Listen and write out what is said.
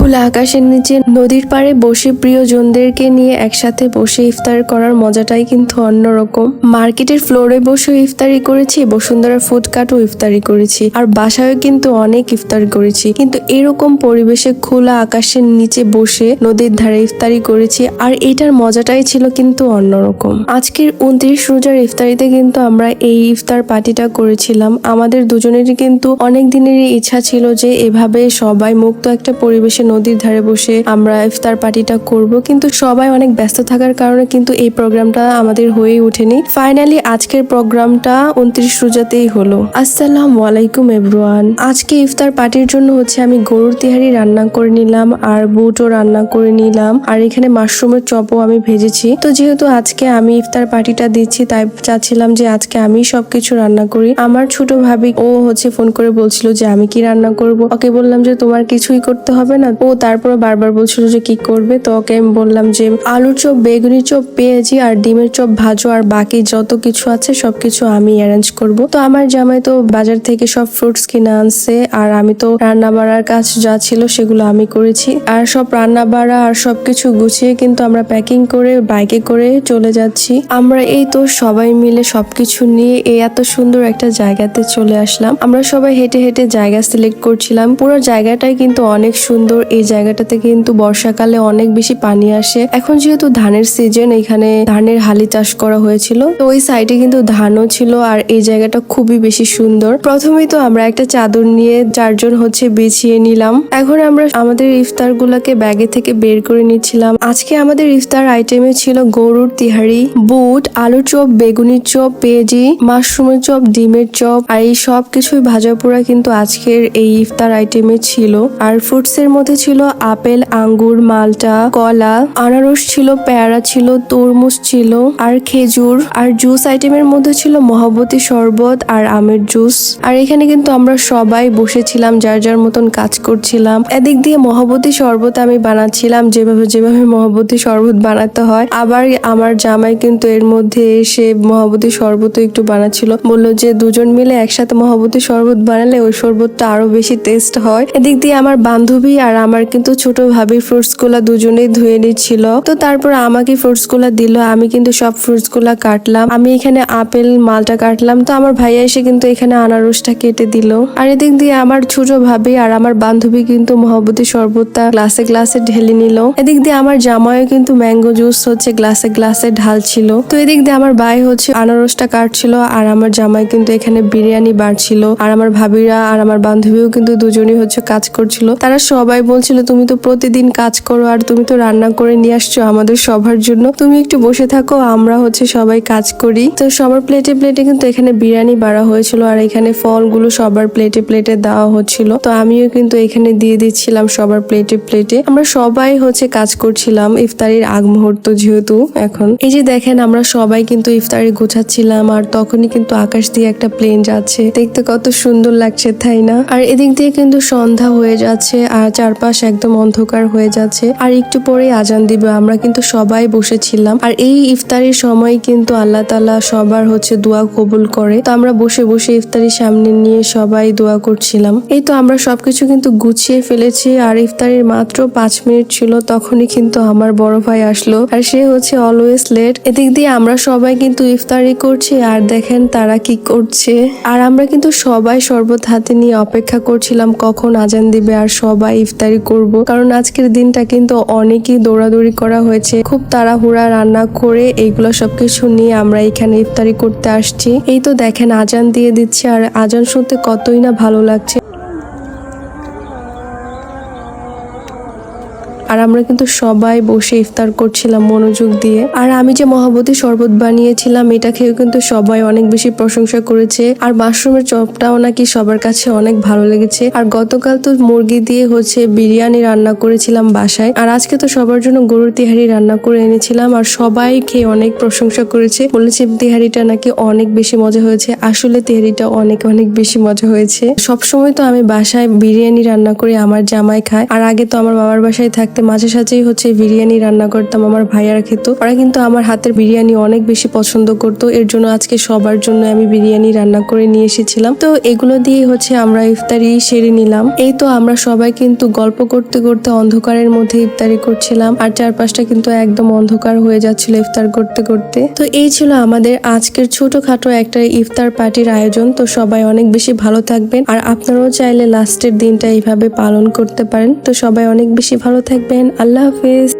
খোলা আকাশের নিচে নদীর পাড়ে বসে প্রিয়জনদেরকে নিয়ে একসাথে বসে ইফতার করার মজাটাই কিন্তু অন্যরকম মার্কেটের ফ্লোরে বসে ইফতারি করেছি, বসুন্ধরা ফুড কার্টও ইফতারি করেছি, আর বাসায়ও কিন্তু অনেক ইফতার করেছি। কিন্তু এরকম পরিবেশে খোলা আকাশের নিচে বসে নদীর ধারে ইফতারি করেছি, আর এটার মজাটাই ছিল কিন্তু অন্যরকম আজকের উনত্রিশ রোজার ইফতারিতে কিন্তু আমরা এই ইফতার পার্টিটা করেছিলাম। আমাদের দুজনেরই কিন্তু অনেক দিনেরই ইচ্ছা ছিল যে এভাবে সবাই মুক্ত একটা পরিবেশে নদীর ধারে বসে আমরা ইফতার পার্টিটা করব। কিন্তু সবাই অনেক ব্যস্ত থাকার কারণে কিন্তু এই প্রোগ্রামটা আমাদের হয়ে ওঠেনি। ফাইনালি আজকের প্রোগ্রামটা উনত্রিশ রোজাতেই হলো। আসসালাম আলাইকুম এভরিওয়ান আজকে ইফতার পার্টির জন্য হচ্ছে আমি গরুর তিহারি রান্না করে নিলাম আর বুটও রান্না করে নিলাম। আর এখানে মাশরুমের চপও আমি ভেজেছি। তো যেহেতু আজকে আমি ইফতার পার্টিটা দিচ্ছি, তাই চাচ্ছিলাম যে আজকে আমি সবকিছু রান্না করি। আমার ছোট ভাবি ও হচ্ছে ফোন করে বলছিল যে আমি কি রান্না করব? ওকে বললাম যে তোমার কিছুই করতে হবে না ও তারপরে বারবার বলছিল যে কি করবে। তো ওকে আমি বললাম যে আলুর চপ বেগুনি চপ, পেঁয়াজি আর ডিমের চপ, ভাজো আর বাকি যত কিছু আছে সবকিছু আমি অ্যারেঞ্জ করব। তো আমার জামাই তো বাজার থেকে সব ফ্রুটস কিনে আনছে আর আমি তো রান্না বাড়ার কাজ যা ছিল সেগুলো আমি করেছি। আর সব রান্না বাড়া আর সবকিছু গুছিয়ে কিন্তু আমরা প্যাকিং করে বাইকে করে চলে যাচ্ছি। আমরা এই তো সবাই মিলে সবকিছু নিয়ে এই এত সুন্দর একটা জায়গাতে চলে আসলাম। আমরা সবাই হেঁটে হেঁটে জায়গা সিলেক্ট করছিলাম। পুরো জায়গাটাই কিন্তু অনেক সুন্দর এই জায়গাটাতে কিন্তু বর্ষাকালে অনেক বেশি পানি আসে। এখন যেহেতু ধানের সিজন এখানে ধানের হালি চাষ করা হয়েছিল। তো ওই সাইডে কিন্তু ধানও ছিল আর এই জায়গাটা খুবই বেশি সুন্দর। প্রথমেই তো আমরা একটা চাদর নিয়ে চারজন হচ্ছে বিছিয়ে নিলাম। এখন আমরা আমাদের ইফতার গুলাকে ব্যাগে থেকে বের করে নিচ্ছিলাম। আজকে আমাদের ইফতার আইটেমে ছিল গরুর তিহারি, বুট, আলুর চপ, বেগুনির চপ, পেঁয়াজি, মাশরুমের চপ, ডিমের চপ আর এই সব কিছুই ভাজা পোড়া কিন্তু আজকের এই ইফতার আইটেমে ছিল। আর ফ্রুটস এর মধ্যে ছিল আপেল, আঙ্গুর, মালটা, কলা, আনারস ছিল, পেয়ারা ছিল, তরমুজ ছিল, আর খেজুর, আর জুস আইটেমের মধ্যে ছিল মহাবতী শরবত আর আমের জুস আর এখানে কিন্তু আমরা সবাই বসেছিলাম, যার যার মতন কাজ করছিলাম। এদিক দিয়ে মহাবতী শরবত আমি বানাচ্ছিলাম, যেভাবে যেভাবে মহাবতী শরবত বানাতে হয়। আবার আমার জামাই কিন্তু এর মধ্যে এসে মহাবতী শরবত একটু বানাচ্ছিল। বলল যে, দুজন মিলে একসাথে মহাবতী শরবত বানালে ওই শরবতটা আরও বেশি টেস্ট হয়। এদিক দিয়ে আমার বান্ধবী আর আমার কিন্তু ছোট ভাবি ফ্রুটসগুলা দুজনেই ধুয়ে নিচ্ছিল। তো তারপর আমাকে ফ্রুটসগুলা দিল, আমি কিন্তু সব ফ্রুটসগুলা কাটলাম। আমি এখানে আপেল, মালটা কাটলাম। তো আমার ভাইয়া এসে কিন্তু এখানে আনারসটা কেটে দিল। আর এদিক দিয়ে আমার ছোট ভাবি আর আমার বান্ধবী কিন্তু মহাবতী শরবতটা গ্লাসে গ্লাসে ঢেলে নিল। এদিক দিয়ে আমার জামাইও কিন্তু ম্যাঙ্গো জুস হচ্ছে গ্লাসে গ্লাসে ঢালছিল। তো এদিক দিয়ে আমার ভাই হচ্ছে আনারসটা কাটছিল আর আমার জামাই কিন্তু এখানে বিরিয়ানি বাড়ছিল আর আমার ভাবিরা আর আমার বান্ধবীও কিন্তু দুজনই হচ্ছে কাজ করছিল। তারা সবাই বলছিল, তুমি তো প্রতিদিন কাজ করো আর তুমি তো রান্না করে নিয়ে আসছো আমাদের সবার জন্য। তুমি একটু বসে থাকো, আমরা হচ্ছে সবাই কাজ করি। তো সবার প্লেটে প্লেটে কিন্তু এখানে বিরিয়ানি বাড়া হয়েছিল আর এখানে ফলগুলো সবার প্লেটে প্লেটে দেওয়া হচ্ছিল। তো আমিও কিন্তু এখানে দিয়ে দিচ্ছিলাম সবার প্লেটে প্লেটে আমরা সবাই হচ্ছে কাজ করছিলাম ইফতারির আগ মুহূর্ত যেহেতু এখন। এই যে দেখেন, আমরা সবাই কিন্তু ইফতারি গোছাচ্ছিলাম আর তখনই কিন্তু আকাশ দিয়ে একটা প্লেন যাচ্ছে। দেখতে কত সুন্দর লাগছে, তাই না? আর এদিক দিয়ে কিন্তু সন্ধ্যা হয়ে যাচ্ছে আর চারপাশ একদম অন্ধকার হয়ে যাচ্ছে। আর একটু পরে আজান দিবে, আমরা কিন্তু সবাই বসেছিলাম। আর এই ইফতারির সময় কিন্তু আল্লাহ তালা সবার হচ্ছে দোয়া কবুল করে। তো আমরা বসে বসে ইফতারির সামনে নিয়ে সবাই দোয়া করছিলাম। এই তো আমরা সবকিছু কিন্তু গুছিয়ে ফেলেছি। আর ইফতারির মাত্র পাঁচ মিনিট ছিল, তখনই কিন্তু আমার বড় ভাই আসলো। আর সে হচ্ছে অলওয়েজ লেট এদিক দিয়ে আমরা সবাই কিন্তু ইফতারি করছি, আর দেখেন তারা কি করছে। আর আমরা কিন্তু সবাই শরবত হাতে নিয়ে অপেক্ষা করছিলাম, কখন আজান দিবে, আর সবাই ইফতারি করব। কারণ আজকের দিনটা কিন্তু অনেকই দৌড়াদৌড়ি করা হয়েছে। খুব তাড়াহুড়া রান্না করে এইগুলো সবকিছু নিয়ে আমরা এখানে ইফতারি করতে আসছি। এই তো দেখেন আজান দিয়ে দিচ্ছে আর আজান শুনতে কতই না ভালো লাগছে। আর আমরা কিন্তু সবাই বসে ইফতার করছিলাম মনোযোগ দিয়ে। আর আমি যে মহাবতী শরবত বানিয়েছিলাম, এটা খেয়েও কিন্তু সবাই অনেক বেশি প্রশংসা করেছে। আর মাশরুমের চপটাও নাকি সবার কাছে অনেক ভালো লেগেছে। আর গতকাল তো মুরগি দিয়ে হচ্ছে বিরিয়ানি রান্না করেছিলাম বাসায়। আর আজকে তো সবার জন্য গরুর তিহারি রান্না করে এনেছিলাম। আর সবাই খেয়ে অনেক প্রশংসা করেছে। বলেছে তিহারিটা নাকি অনেক বেশি মজা হয়েছে। আসলে তিহারিটা অনেক অনেক বেশি মজা হয়েছে। সবসময় তো আমি বাসায় বিরিয়ানি রান্না করে আমার জামাই খায়। আর আগে তো আমার বাবার বাসায় থাকতে বাড়িতে মাঝে সাঝেই হচ্ছে বিরিয়ানি রান্না করতাম আমার ভাইয়ারা খেত। ওরা কিন্তু আমার হাতের বিরিয়ানি অনেক বেশি পছন্দ করতো। এর জন্য আজকে সবার জন্য আমি বিরিয়ানি রান্না করে নিয়ে এসেছিলাম। তো এগুলো দিয়ে হচ্ছে আমরা ইফতারি সেরে নিলাম। এই তো আমরা সবাই কিন্তু গল্প করতে করতে অন্ধকারের মধ্যে ইফতারি করছিলাম। আর চারপাশটা কিন্তু একদম অন্ধকার হয়ে যাচ্ছিল ইফতার করতে করতে। তো এই ছিল আমাদের আজকের ছোটখাটো একটা ইফতার পার্টির আয়োজন। তো সবাই অনেক বেশি ভালো থাকবেন। আর আপনারাও চাইলে লাস্টের দিনটা এইভাবে পালন করতে পারেন। তো সবাই অনেক বেশি ভালো থাকবেন আল্লাহ হাফেজ